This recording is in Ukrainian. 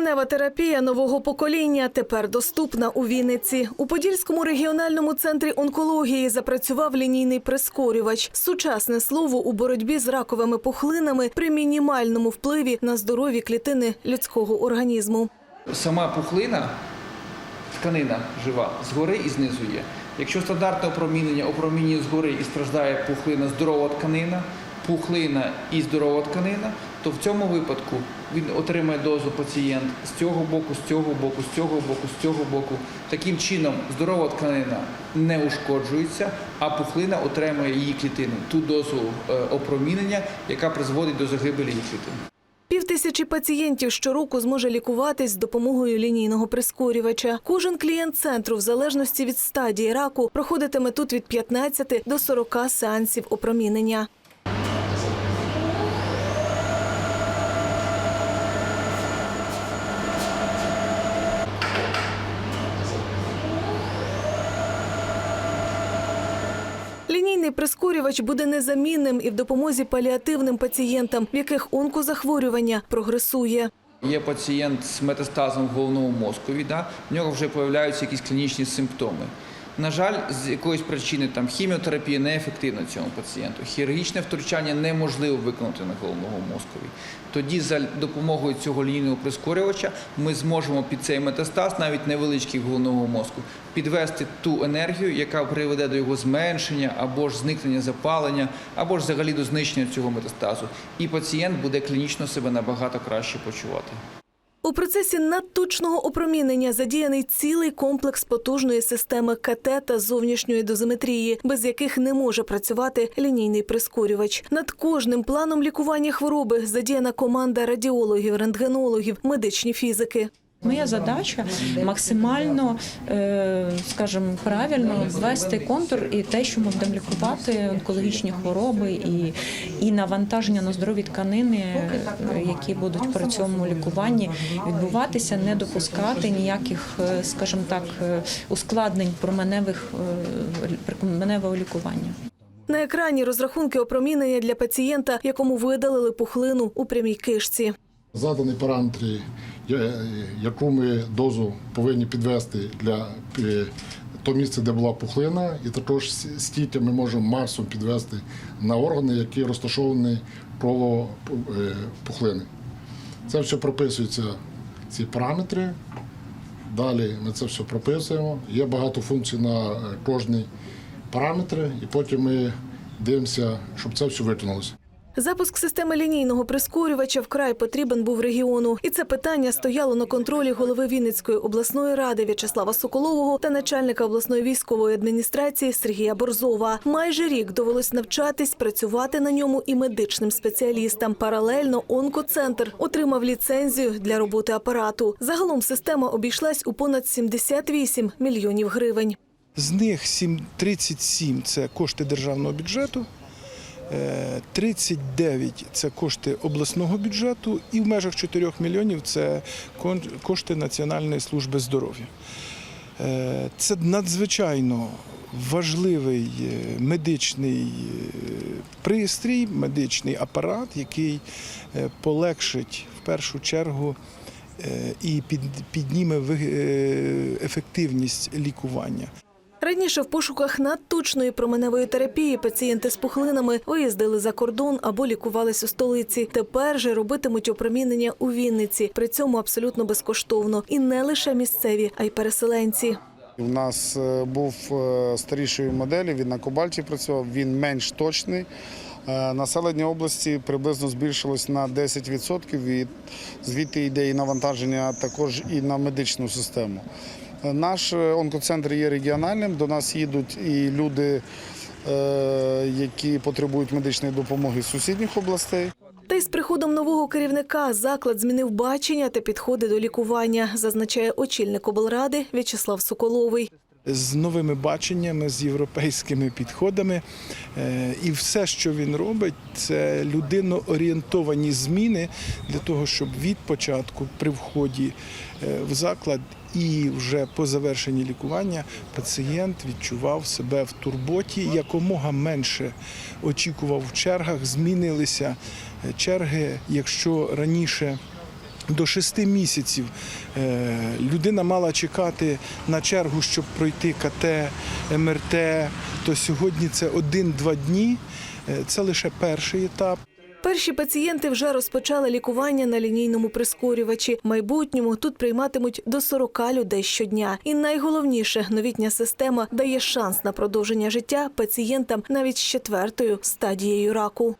Променева терапія нового покоління тепер доступна у Вінниці. У Подільському регіональному центрі онкології запрацював лінійний прискорювач. Сучасне слово у боротьбі з раковими пухлинами при мінімальному впливі на здорові клітини людського організму. Сама пухлина, тканина жива, згори і знизу є. Якщо стандартне опромінення опромінює згори і страждає пухлина, здорова тканина, пухлина і здорова тканина, то в цьому випадку він отримає дозу пацієнт з цього боку, з цього боку, з цього боку, з цього боку. Таким чином здорова тканина не ушкоджується, а пухлина отримує її клітини, ту дозу е, опромінення, яка призводить до загибелі її клітин. Півтисячі пацієнтів щороку зможе лікуватись з допомогою лінійного прискорювача. Кожен клієнт центру, в залежності від стадії раку, проходитиме тут від 15 до 40 сеансів опромінення. Лінійний прискорювач буде незамінним і в допомозі паліативним пацієнтам, в яких онкозахворювання прогресує. Є пацієнт з метастазом в головному мозкові, да? в нього вже з'являються якісь клінічні симптоми. На жаль, з якоїсь причини там хіміотерапія неефективна цьому пацієнту. Хірургічне втручання неможливо виконати на головному мозкові. Тоді за допомогою цього лінійного прискорювача ми зможемо під цей метастаз, навіть невеличкий головного мозку, підвести ту енергію, яка приведе до його зменшення або ж зникнення запалення, або ж взагалі до знищення цього метастазу. І пацієнт буде клінічно себе набагато краще почувати. У процесі надточного опромінення задіяний цілий комплекс потужної системи КТ та зовнішньої дозиметрії, без яких не може працювати лінійний прискорювач. Над кожним планом лікування хвороби задіяна команда радіологів, рентгенологів, медичні фізики. Моя задача максимально, е, скажімо, правильно ввести контур і те, що ми будемо лікувати онкологічні хвороби і, і навантаження на здорові тканини, які будуть при цьому лікуванні відбуватися, не допускати ніяких, е, скажімо так, е, ускладнень променевих променевого лікування. На екрані розрахунки опромінення для пацієнта, якому видалили пухлину у прямій кишці. Задані параметри, яку ми дозу повинні підвести для е, того місця, де була пухлина, і також стільки ми можемо максимум підвести на органи, які розташовані коло е, пухлини. Це все прописується, ці параметри. Далі ми це все прописуємо. Є багато функцій на е, кожний параметр, і потім ми дивимося, щоб це все виконалося. Запуск системи лінійного прискорювача вкрай потрібен був регіону, і це питання стояло на контролі голови Вінницької обласної ради В'ячеслава Соколового та начальника обласної військової адміністрації Сергія Борзова. Майже рік довелось навчатись працювати на ньому і медичним спеціалістам. Паралельно онкоцентр отримав ліцензію для роботи апарату. Загалом система обійшлась у понад 78 мільйонів гривень. З них сім- 37 – це кошти державного бюджету, 39 – це кошти обласного бюджету, і в межах 4 мільйонів це кошти Національної служби здоров'я. Е, Це надзвичайно важливий е, медичний е, пристрій, медичний апарат, який е, полегшить в першу чергу е, і підніме е, ефективність лікування. Раніше в пошуках надточної променевої терапії пацієнти з пухлинами виїздили за кордон або лікувались у столиці. Тепер же робитимуть опромінення у Вінниці, при цьому абсолютно безкоштовно. І не лише місцеві, а й переселенці. У нас е, був е, старішої моделі, він на кобальті працював, він менш точний. Е, Населення області приблизно збільшилось на 10%, і звідти йде і навантаження також і на медичну систему. Наш е, онкоцентр є регіональним, до нас їдуть і люди, е, які потребують медичної допомоги з сусідніх областей. Та й з приходом нового керівника заклад змінив бачення та підходи до лікування, зазначає очільник облради В'ячеслав Соколовий. З новими баченнями, з європейськими підходами. Е, І все, що він робить, це людино-орієнтовані зміни для того, щоб від початку при вході е, в заклад і вже по завершенні лікування пацієнт відчував себе в турботі, якомога менше очікував в чергах, змінилися е, черги. Якщо раніше до 6 місяців е, людина мала чекати на чергу, щоб пройти КТ, МРТ, то сьогодні це 1-2 дні. Е, Це лише перший етап. Перші пацієнти вже розпочали лікування на лінійному прискорювачі. В майбутньому тут прийматимуть до 40 людей щодня. І найголовніше, новітня система дає шанс на продовження життя пацієнтам навіть з четвертою стадією раку.